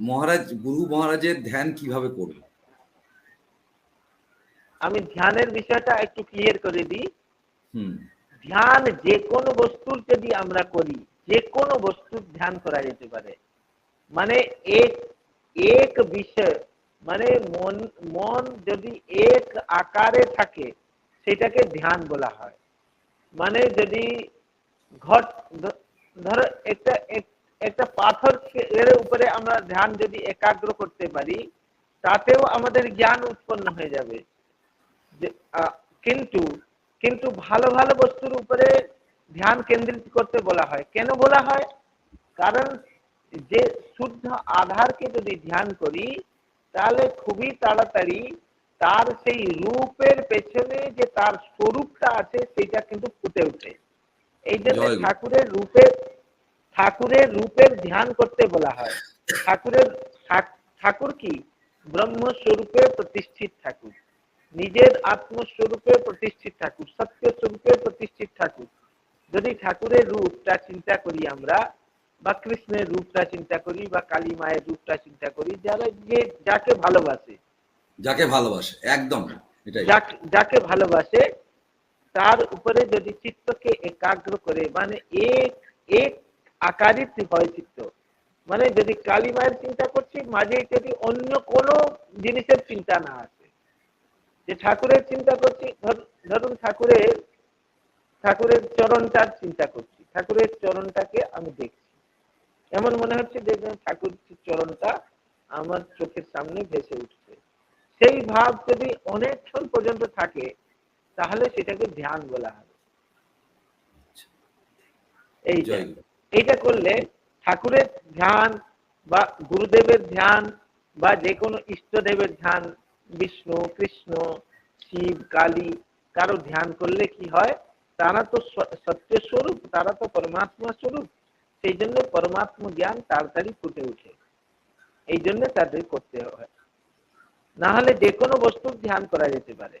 মহারাজ গুরু মহারাজের ধ্যান কীভাবে করব? আমি ধ্যানের বিষয়টা একটু ক্লিয়ার করে দিই। ধ্যান যে কোনো বস্তুর যদি আমরা করি যে কোনো বস্তুর ধ্যান করা যেতে পারে। মানে এক এক বিষয় মানে মন মন যদি এক আকারে থাকে সেটাকে ধ্যান বলা হয়। মানে যদি ঘট ধরো একটা এক- একটা পাথর এর উপরে আমরা ধ্যান যদি একাগ্র করতে পারি তাতেও আমাদের জ্ঞান উৎপন্ন হয়ে যাবে। কিন্তু কিন্তু ভালো ভালো বস্তুর উপরে ধ্যান কেন্দ্রিত করতে বলা হয়। কেন বলা হয়? কারণ যে শুদ্ধ আধারকে যদি ধ্যান করি তাহলে খুবই তাড়াতাড়ি তার সেই রূপের পেছনে যে তার স্বরূপটা আছে সেটা কিন্তু ফুটে ওঠে। এই জন্য ঠাকুরের রূপের ঠাকুরের রূপের ধ্যান করতে বলা হয়। ঠাকুরের ঠাকুর কি? ব্রহ্মস্বরূপে প্রতিষ্ঠিত ঠাকুর। নিজের আত্মস্বরূপে প্রতিষ্ঠিত ঠাকুর সত্য স্বরূপে প্রতিষ্ঠিত ঠাকুর। যদি ঠাকুরের রূপটা চিন্তা করি আমরা বা কৃষ্ণের রূপটা চিন্তা করি বা কালী মায়ের রূপটা চিন্তা করি যারা যে যাকে ভালোবাসে যাকে ভালোবাসে একদম যাকে ভালোবাসে তার উপরে যদি চিত্তকে একাগ্র করে মানে এক এক আকারিত হয় চিত্ত মানে যদি কালী মায়ের চিন্তা করছি মাঝে যদি অন্য কোনো জিনিসের চিন্তা না আসে। যে ঠাকুরের চিন্তা করছি ধরুন ঠাকুরের ঠাকুরের চরণটার চিন্তা করছি। ঠাকুরের চরণটাকে আমি দেখছি। এমন মনে হচ্ছে যেন ঠাকুর চরণটা আমার চোখের সামনে ভেসে উঠছে। সেই ভাব যদি অনেকক্ষণ পর্যন্ত থাকে তাহলে সেটাকে ধ্যান বলা হবে। এই জয়। এইটা করলে ঠাকুরের ধ্যান বা গুরুদেবের ধ্যান বা যে কোনো ইষ্টদেবের ধ্যান, বিষ্ণু, কৃষ্ণ, শিব, কালী, কারও ধ্যান করলে কি হয়? তারা তো সত্য স্বরূপ, তারা তো পরমাত্মা স্বরূপ। সেই জন্য পরমাত্ম জ্ঞান তাড়াতাড়ি ফুটে ওঠে। এই জন্য তাদের করতে হয়। না হলে যে কোনো বস্তুর ধ্যান করা যেতে পারে।